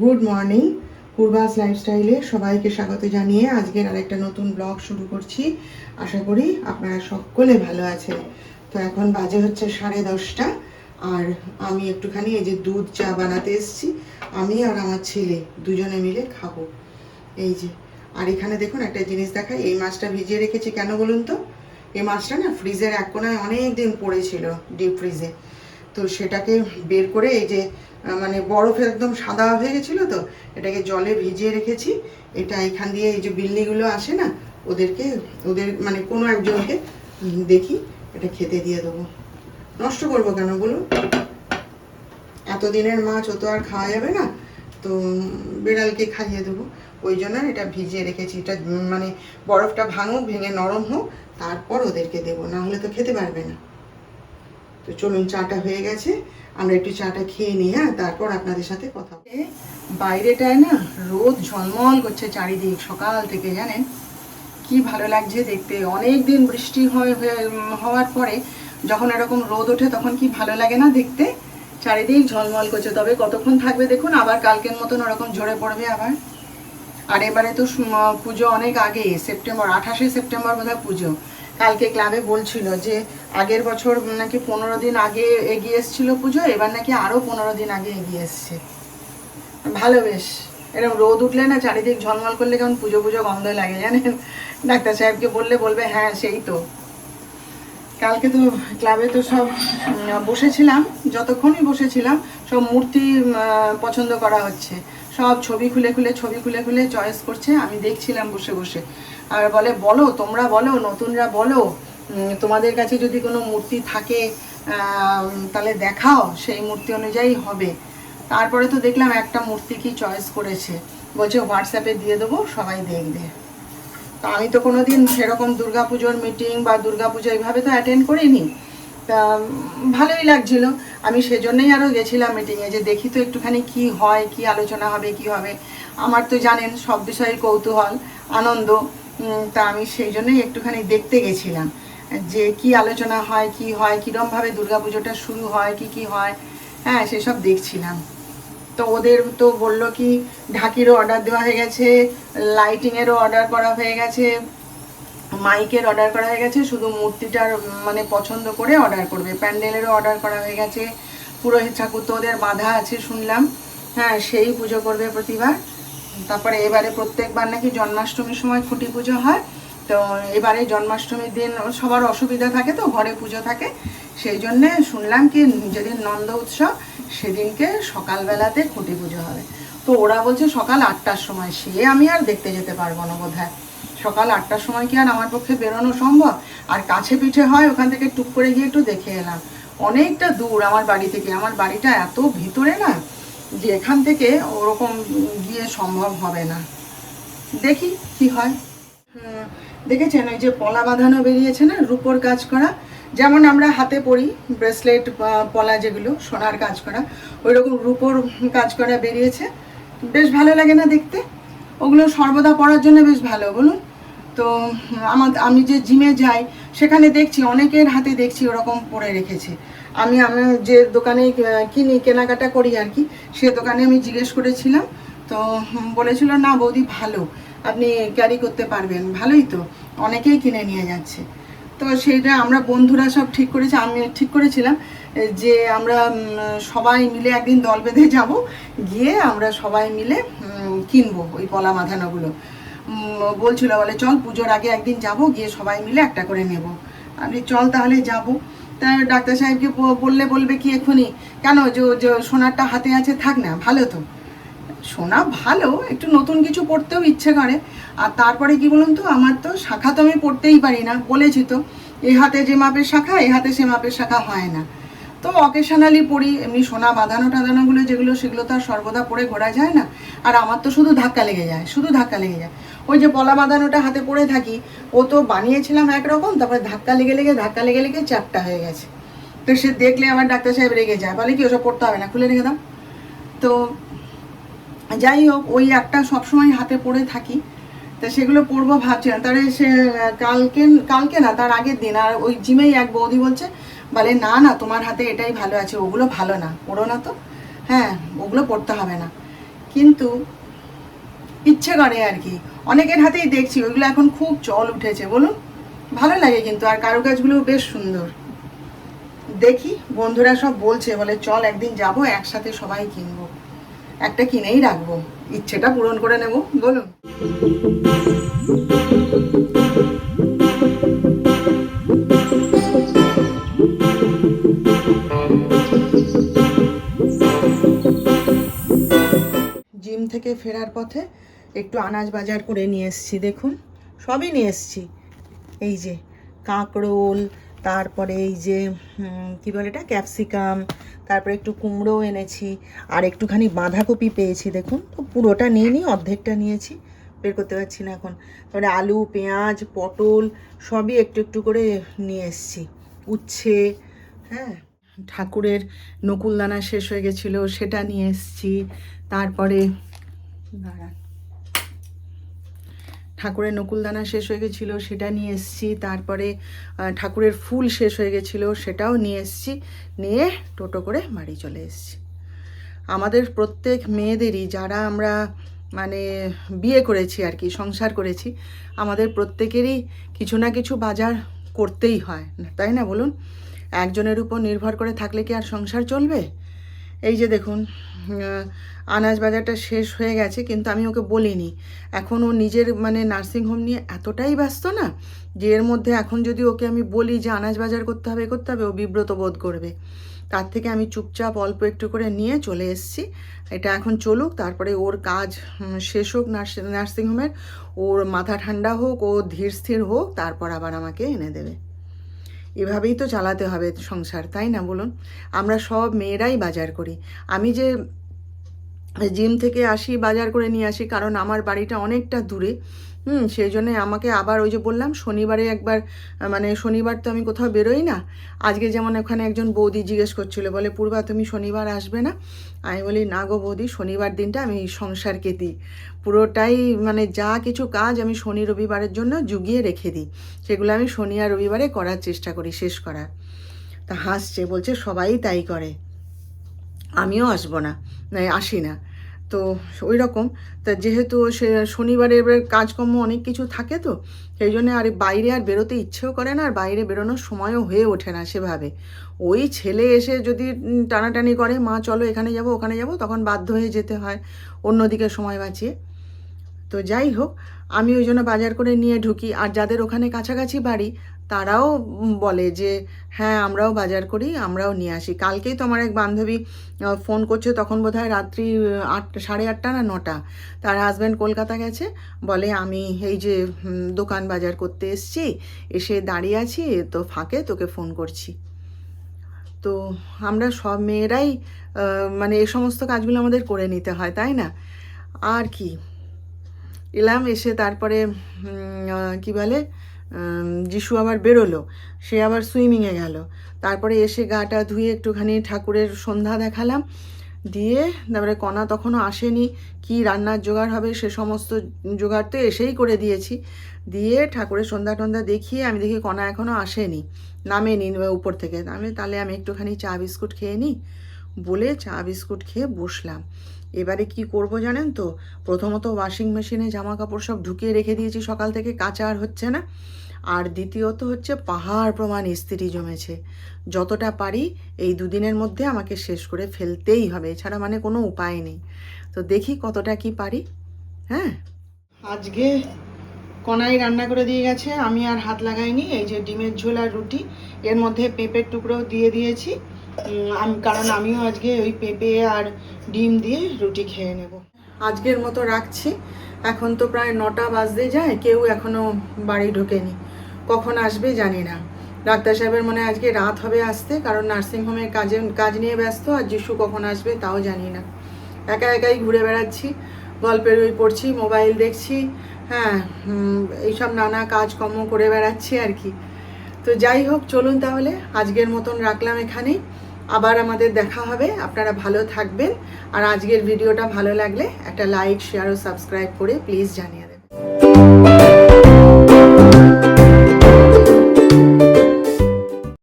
Good morning পূর্বাস লাইফস্টাইলে সবাইকে স্বাগত জানিয়ে আজকের আরেকটা নতুন ব্লগ শুরু করছি। আশা করি আপনারা সকলে ভালো আছেন। তো এখন বাজে হচ্ছে সাড়ে দশটা, আর আমি একটুখানি এই যে দুধ চা বানাতে এসেছি, আমি আর আমার ছেলে দুজনে মিলে খাব। এই যে, আর এখানে দেখুন একটা জিনিস দেখাই, এই মাছটা ভিজিয়ে রেখেছি কেন বলুন তো? এই মাছটা না ফ্রিজের এক কোনায় অনেক দিন পড়েছিল ডিপ ফ্রিজে তো সেটাকে বের করে এই যে মানে বরফ একদম সাদা হয়ে গেছিল তো, এটাকে জলে ভিজিয়ে রেখেছি। এটা এখান দিয়ে এই যে বিল্লিগুলো আসে না, ওদেরকে, ওদের মানে কোনো একজনকে দেখি, এটা খেতে দিয়ে দেবো। নষ্ট করব কেন বলুন? এতদিনের মাছ, ও তো আর খাওয়া যাবে না, তো বিড়ালকে খাইয়ে দেবো। ওই জন্য এটা ভিজিয়ে রেখেছি, এটা মানে বরফটা ভাঙুক, ভেঙে নরম হোক, তারপর ওদেরকে দেবো, না হলে তো খেতে পারবে না। তো চলুন, চাটা হয়ে গেছে। আমরা একটু চাটা খেয়ে নিই হ্যাঁ? তারপর আপনাদের সাথে কথা। বাইরেটায় না রোদ ঝলমল করছে চারিদিক সকাল থেকে, জানেন? কি ভালো লাগছে দেখতে। অনেক দিন বৃষ্টি হয়ে- হওয়ার পরে যখন এরকম রোদ ওঠে তখন কি ভালো লাগে না দেখতে? চারিদিক ঝলমল করছে। তবে কতক্ষণ থাকবে দেখুন, আবার কালকের মতন ওরকম ঝরে পড়বে আবার। আর এবারে তো পুজো অনেক আগে, সেপ্টেম্বর, আঠাশে সেপ্টেম্বর বোধহয় পুজো। কালকে ক্লাবে বলছিল যে আগের বছর নাকি পনেরো দিন আগে এগিয়ে এসেছিল পুজো, এবার নাকি আরও পনেরো দিন আগে এগিয়ে এসছে। ভালো বেশ। এরকম রোদ উঠলে না চারিদিক ঝলমল করলে কেমন পুজো পুজো গন্ধ লাগে জানেন? ডাক্তার সাহেবকে বললে বলবে হ্যাঁ সেই তো। কালকে তো ক্লাবে তো সব বসেছিলাম, যতক্ষণই বসেছিলাম, সব মূর্তি পছন্দ করা হচ্ছে। সব ছবি খুলে খুলে, ছবি খুলে খুলে চয়েস করছে, আমি দেখছিলাম বসে বসে। আর বলে, বলো, তোমরা বলো, নতুনরা বলো তোমাদের কাছে যদি কোনো মূর্তি থাকে তাহলে দেখাও, সেই মূর্তি অনুযায়ী হবে। তারপরে তো দেখলাম একটা মূর্তি কি চয়েস করেছে। বলছে হোয়াটসঅ্যাপে দিয়ে দেবো, সবাই দেখবে। তা আমি তো কোনো দিন সেরকম দুর্গাপুজোর মিটিং বা দুর্গাপুজো এইভাবে তো অ্যাটেন্ড করিনি। তা ভালোই লাগছিল। আমি সেজন্যই আরও গেছিলাম মিটিংয়ে যে দেখি তো একটুখানি কি হয়, কি আলোচনা হবে, কি হবে। আমার তো জানেন, সব বিষয়ে কৌতূহল, আনন্দ। তা আমি সেই জন্যই একটুখানি দেখতে গেছিলাম যে কি আলোচনা হয়, কি হয় কীরমভাবে দুর্গাপুজোটা শুরু হয়, কি কি হয়। হ্যাঁ সেসব দেখছিলাম। তো ওদের তো বলল কি, ঢাকিরও অর্ডার দেওয়া হয়ে গেছে লাইটিংয়েরও অর্ডার করা হয়ে গেছে মাইকের অর্ডার করা হয়ে গেছে, শুধু মূর্তিটার মানে পছন্দ করে অর্ডার করবে। প্যান্ডেলেরও অর্ডার করা হয়ে গেছে, পুরোহিত ঠাকুর তো ওদের বাধা আছে শুনলাম। হ্যাঁ সেই পুজো করবে প্রতিবার। তারপরে এবারে প্রত্যেকবার নাকি জন্মাষ্টমীর সময় খুঁটি পুজো হয়। তো এবারে জন্মাষ্টমীর দিন সবার অসুবিধা থাকে তো, ঘরে পুজো থাকে। সেই জন্যে শুনলাম কি যেদিন নন্দ উৎসব সেদিনকে সকালবেলাতে খুঁটি পুজো হবে। তো ওরা বলছে সকাল আটটার সময়, সে আমি আর দেখতে যেতে পারব না বোধ সকাল আটটার সময় কি আর আমার পক্ষে বেরোনো সম্ভব? আর কাছে পিঠে হয়, ওখান থেকে টুক করে গিয়ে একটু দেখে এলাম। অনেকটা দূর আমার বাড়ি থেকে, আমার বাড়িটা এত ভিতরে না যে এখান থেকে ওরকম গিয়ে সম্ভব হবে না। দেখি কি হয়। দেখেছেন ওই যে পলা বাঁধানো বেরিয়েছে না, রূপোর কাজ করা? যেমন আমরা হাতে পরি, ব্রেসলেট পলা যেগুলো, সোনার কাজ করা ওই রকম রূপোর কাজ করা বেরিয়েছে। বেশ ভালো লাগে না দেখতে। ওগুলো সর্বদা পরার জন্য বেশ ভালো, বলুন? তো, আমার, আমি যে জিমে যাই, সেখানে দেখছি, অনেকের হাতে দেখছি ওরকম পরে রেখেছে। আমি আমি যে দোকানে কিনি কেনাকাটা করি আর কি সে দোকানে আমি জিজ্ঞেস করেছিলাম। তো বলেছিল না বৌদি ভালো। আপনি ক্যারি করতে পারবেন। ভালোই তো। অনেকেই কিনে নিয়ে যাচ্ছে। তো সেইটা আমরা বন্ধুরা সব ঠিক করেছি আমি ঠিক করেছিলাম যে আমরা সবাই মিলে একদিন দল বেঁধে যাব। গিয়ে আমরা সবাই মিলে কিনবো ওই পলা উম, বলছিল বলে চল পুজোর আগে একদিন যাব। গিয়ে সবাই মিলে একটা করে নেব। আমি চল তাহলে যাব। তা ডাক্তার সাহেবকে বললে বলবে কি এক্ষুনি? কেন? যে সোনারটা হাতে আছে, থাক না, ভালো তো। সোনা ভালো, একটু নতুন কিছু পড়তেও ইচ্ছে করে। আর তারপরে কি বলুন তো, আমার তো শাখা তো আমি পড়তেই পারি না, বলেছি তো। এ হাতে যে মাপের শাখা, এ হাতে সে মাপের শাখা হয় না। তো অকেশনালি পড়ি, এমনি সোনা বাঁধানো টাঁধানোগুলো যেগুলো, সেগুলো তো আর সর্বদা পড়ে ঘোরা যায় না। আর আমার তো শুধু ধাক্কা লেগে যায়, শুধু ধাক্কা লেগে যায়। ওই যে পলা বাঁধানোটা হাতে পড়ে থাকি, ও তো বানিয়েছিলাম একরকম, তারপরে ধাক্কা লেগে লেগে, ধাক্কা লেগে লেগে চারটা হয়ে গেছে। তো সে দেখলে আমার ডাক্তার সাহেব রেগে যায়, বলে কি, ওসব পড়তে হবে না, খুলে রেখে দাও। তো যাই হোক, ওই একটা সবসময় হাতে পড়ে থাকি। তা সেগুলো পরবো ভাবছিলাম, তাহলে সে কালকে কালকে না, তার আগের দিন, আর ওই জিমেই এক বৌদি বলছে, বলে, না না, তোমার হাতে এটাই ভালো আছে, ওগুলো ভালো না পড়ো না তো হ্যাঁ ওগুলো পড়তে হবে না। কিন্তু ইচ্ছে করে আর কি। অনেকের হাতেই দেখছি ওইগুলো এখন খুব চল উঠেছে, বলুন। ভালো লাগে কিন্তু, আর কারুকাজগুলো বেশ সুন্দর। দেখি, বন্ধুরা সব বলছে, বলে চল একদিন যাব, একসাথে সবাই কিনবো। একটা কিনেই রাখব, ইচ্ছেটা পূরণ করে নেব, বলুন। জিম থেকে ফেরার পথে একটু আনাজ বাজার করে নিয়ে এসেছি, দেখুন। সবই নিয়ে এসেছি। এই যে কাঁকরোল, তারপরে এই যে কি বলে এটা? ক্যাপসিকাম, তারপরে একটু কুমড়ো এনেছি, আর একটুখানি বাঁধাকপি পেয়েছি, দেখুন। তো পুরোটা নিয়ে নিই অর্ধেকটা নিয়েছি, বের করতে পারছি না এখন। তারপরে আলু, পেঁয়াজ, পটল, সবই একটু একটু করে নিয়ে এসেছি। উচ্ছে হ্যাঁ ঠাকুরের নকুলদানা শেষ হয়ে গেছিল, সেটা নিয়ে এসেছি। তারপরে, দাঁড়ান। ঠাকুরের নকুলদানা শেষ হয়ে গেছিল, সেটা নিয়ে এসেছি। তারপরে ঠাকুরের ফুল শেষ হয়ে গেছিল, সেটাও নিয়ে এসেছি। নিয়ে টোটো করে বাড়ি চলে এসেছি। আমাদের প্রত্যেক মেয়েদেরই, যারা আমরা মানে বিয়ে করেছি আর কি, সংসার করেছি, আমাদের প্রত্যেকেরই কিছু না কিছু বাজার করতেই হয়, তাই না বলুন? একজনের উপর নির্ভর করে থাকলে কি আর সংসার চলবে? এই যে দেখুন আনাজ বাজারটা শেষ হয়ে গেছে, কিন্তু আমি ওকে বলিনি। এখন ও নিজের মানে নার্সিংহোম নিয়ে এতটাই ব্যস্ত না, যে এর মধ্যে এখন যদি ওকে আমি বলি যে আনাজ বাজার করতে হবে করতে হবে, ও বিব্রত বোধ করবে। তার থেকে আমি চুপচাপ অল্প একটু করে নিয়ে চলে এসেছি। এটা এখন চলুক, তারপরে ওর কাজ শেষ হোক, নার্স নার্সিংহোমের ওর মাথা ঠান্ডা হোক, ও ধীর স্থির হোক, তারপর আবার আমাকে এনে দেবে। এভাবেই তো চালাতে হবে সংসার, তাই না বলুন? আমরা সব মেয়েরাই বাজার করি। আমি যে জিম থেকে আসি, বাজার করে নিয়ে আসি, কারণ আমার বাড়িটা অনেকটা দূরে। হুম সেই জন্য আমাকে আবার ওই যে বললাম, শনিবারে একবার মানে শনিবার তো আমি কোথাও বেরোই না। আজকে যেমন ওখানে একজন বৌদি জিজ্ঞেস করছিল, বলে, পূর্বা, তুমি শনিবার আসবে না? আমি বলি, না গো বৌদি, শনিবার দিনটা আমি সংসারকে দিই। পুরোটাই মানে যা কিছু কাজ আমি শনি রবিবারের জন্য জুগিয়ে রেখে দিই। সেগুলো আমি শনি আর রবিবারে করার চেষ্টা করি, শেষ করার। তা হাসছে, বলছে, সবাই তাই করে। আমিও আসব না, আসি না। তো ওই রকম তা যেহেতু সে শনিবারে এবার কাজকর্ম অনেক কিছু থাকে তো, সেই জন্য আর বাইরে আর বেরোতে ইচ্ছেও করে না, আর বাইরে বেরোনোর সময়ও হয়ে ওঠে না সেভাবে। ওই ছেলে এসে যদি টানাটানি করে, মা, চলো এখানে যাব, ওখানে যাব, তখন বাধ্য হয়ে যেতে হয় অন্যদিকে সময় বাঁচিয়ে। তো যাই হোক, আমি ওই জন্য বাজার করে নিয়ে ঢুকি। আর যাদের ওখানে কাছাকাছি বাড়ি তারাও বলে যে হ্যাঁ আমরাও বাজার করি আমরাও নিয়ে আসি। কালকেই তো আমার এক বান্ধবী ফোন করছে তখন বোধহয় রাত্রি আহ, আট সাড়ে আটটা না নটা তার হাজব্যান্ড কলকাতা গেছে বলে আমি এই যে দোকান বাজার করতে এসছি এসে দাঁড়িয়ে আছি তো ফাঁকে তোকে ফোন করছি। তো আমরা সব মেয়েরাই মানে এই সমস্ত কাজগুলো আমাদের করে নিতে হয় তাই না? আর কি? এলাম এসে তারপরে কি বলে যিশু আবার বেরোলো, সে আবার সুইমিংয়ে গেল। তারপরে এসে গাটা ধুয়ে একটুখানি ঠাকুরের সন্ধ্যা দেখালাম। দিয়ে তারপরে কণা তখনও আসেনি, কি রান্নার জোগাড় হবে সে সমস্ত জোগাড় তো এসেই করে দিয়েছি। দিয়ে ঠাকুরের সন্ধ্যা টন্ধা দেখিয়ে আমি দেখি কণা এখনও আসেনি, নামেনি উপর থেকে। আমি তাহলে আমি একটুখানি চা বিস্কুট খেয়ে নিই। বলে চা বিস্কুট খেয়ে বসলাম। এবারে কি করব জানেন তো? প্রথমত ওয়াশিং মেশিনে জামা কাপড় সব ঢুকিয়ে রেখে দিয়েছি সকাল থেকে, কাঁচা আর হচ্ছে না। আর দ্বিতীয়ত হচ্ছে পাহাড় প্রমাণ ইস্ত্রি জমেছে। যতটা পারি এই দুদিনের মধ্যে আমাকে শেষ করে ফেলতেই হবে, এছাড়া মানে কোনো উপায় নেই। তো দেখি কতটা কি পারি হ্যাঁ? আজকে কনাই রান্না করে দিয়ে গেছে, আমি আর হাত লাগাইনি, এই যে ডিমের ঝোল আর রুটি, এর মধ্যে পেঁপের টুকরো দিয়ে দিয়েছি। আমি, কারণ আমিও আজকে ওই পেঁপে আর ডিম দিয়ে রুটি খেয়ে নেব। আজকের মতো রাখছি, এখন তো প্রায় নটা বাজতে যায়, কেউ এখনও বাড়ি ঢোকেনি। কখন আসবে জানি না। ডাক্তার সাহেবের মনে আজকে রাত হবে আসতে, কারণ নার্সিংহোমের কাজে, কাজ নিয়ে ব্যস্ত, আর যিশু কখন আসবে তাও জানি না। একা একাই ঘুরে বেড়াচ্ছি, গল্পের বই পড়ছি, মোবাইল দেখছি হ্যাঁ এইসব নানা কাজকর্ম করে বেড়াচ্ছি আর কি। তো যাই হোক, চলুন তাহলে, আজকের মতন রাখলাম এখানেই। আবার আমাদের দেখা হবে, আপনারা ভালো থাকবেন, আর আজকের ভিডিওটা ভালো লাগলে একটা লাইক, শেয়ার ও সাবস্ক্রাইব করে প্লিজ জানিয়ে